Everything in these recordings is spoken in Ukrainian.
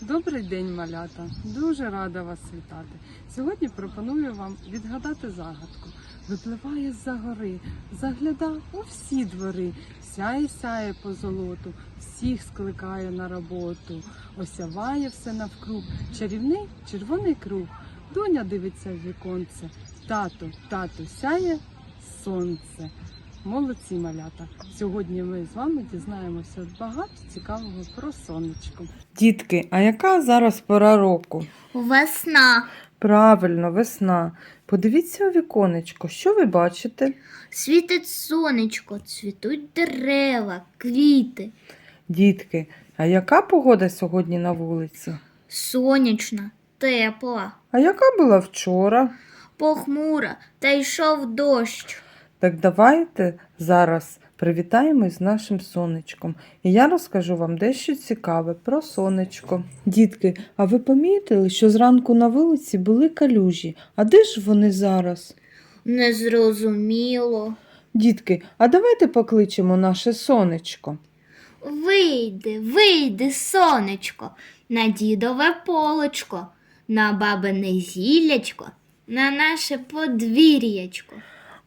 Добрий день, малята! Дуже рада вас вітати. Сьогодні пропоную вам відгадати загадку. Випливає з-за гори, загляда у всі двори, сяє сяє по золоту, всіх скликає на роботу, осяває все навкруг, чарівний червоний круг. Доня дивиться в віконце. Тату, тату, сяє сонце. Молодці малята! Сьогодні ми з вами дізнаємося багато цікавого про сонечко. Дітки, а яка зараз пора року? Весна. Правильно, весна. Подивіться у віконечко, що ви бачите? Світить сонечко, цвітуть дерева, квіти. Дітки, а яка погода сьогодні на вулиці? Сонячна, тепла, А яка була вчора? похмура, та йшов дощ. Так давайте зараз привітаємось з нашим сонечком. І я розкажу вам дещо цікаве про сонечко. Дітки, а ви помітили, що зранку на вулиці були калюжі? А де ж вони зараз? Незрозуміло. Дітки, а давайте покличемо наше сонечко. Вийди, вийди, сонечко, на дідове полочко, на бабине зіллячко, на наше подвір'ячко.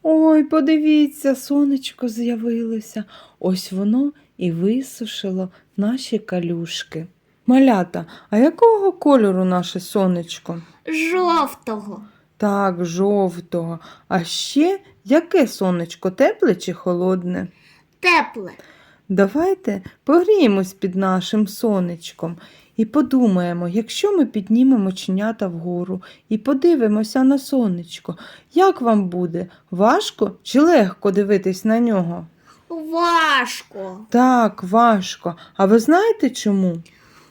Ой, подивіться, сонечко з'явилося. Ось воно і висушило наші калюшки. Малята, а якого кольору наше сонечко? Жовтого. Так, жовтого. А ще яке сонечко, тепле чи холодне? Тепле. Давайте погріємось під нашим сонечком і подумаємо, якщо ми піднімемо чинята вгору і подивимося на сонечко, як вам буде? Важко чи легко дивитись на нього? Важко. Так, важко. А ви знаєте чому?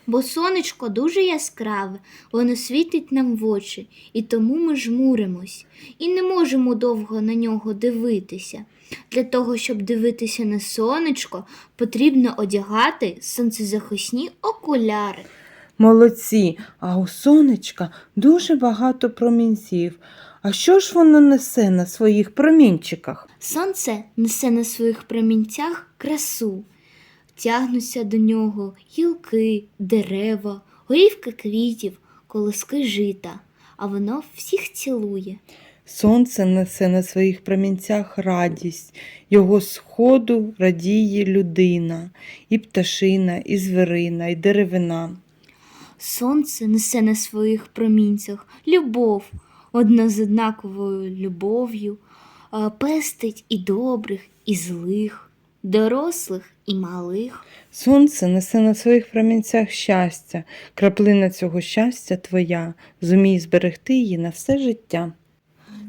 Бо сонечко дуже яскраве, воно світить нам в очі, і тому ми жмуримось і не можемо довго на нього дивитися. Для того, щоб дивитися на сонечко, потрібно одягати сонцезахисні окуляри. Молодці, а у сонечка дуже багато промінців. А що ж воно несе на своїх промінчиках? Сонце несе на своїх промінцях красу. Тягнуться до нього гілки, дерева, горівки квітів, колоски жита, а воно всіх цілує. Сонце несе на своїх промінцях радість, його сходу радіє людина, і пташина, і звірина, і деревина. Сонце несе на своїх промінцях любов, одна з однаковою любов'ю, пестить і добрих, і злих, дорослих і малих. Сонце несе на своїх промінцях щастя, краплина цього щастя твоя, зумій зберегти її на все життя.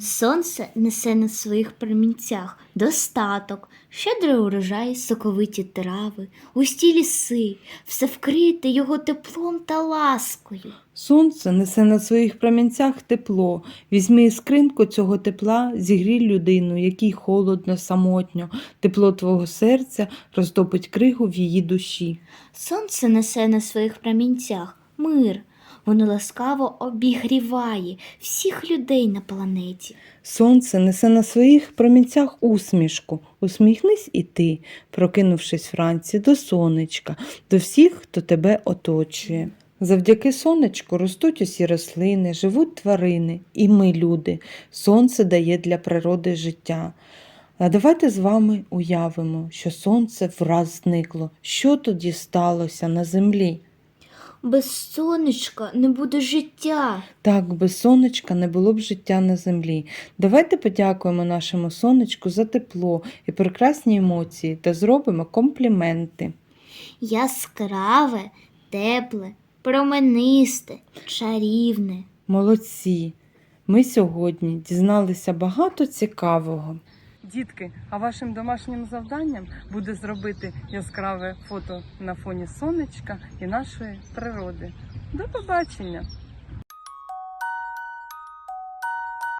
Сонце несе на своїх промінцях достаток, щедрий урожай, соковиті трави, густі ліси, все вкрите його теплом та ласкою. Сонце несе на своїх промінцях тепло. Візьми іскринку цього тепла, зігрій людину, якій холодно, самотньо. Тепло твого серця розтопить кригу в її душі. Сонце несе на своїх промінцях мир. Воно ласкаво обігріває всіх людей на планеті. Сонце несе на своїх промінцях усмішку. Усміхнись і ти, прокинувшись вранці до сонечка, до всіх, хто тебе оточує. Завдяки сонечку ростуть усі рослини, живуть тварини, і ми, люди. Сонце дає для природи життя. А давайте з вами уявимо, що сонце враз зникло. Що тоді сталося на землі? Без сонечка не буде життя. Так, без сонечка не було б життя на землі. Давайте подякуємо нашому сонечку за тепло і прекрасні емоції та зробимо компліменти. Яскраве, тепле, променисте, чарівне. Молодці! Ми сьогодні дізналися багато цікавого. Дітки, а вашим домашнім завданням буде зробити яскраве фото на фоні сонечка і нашої природи. До побачення!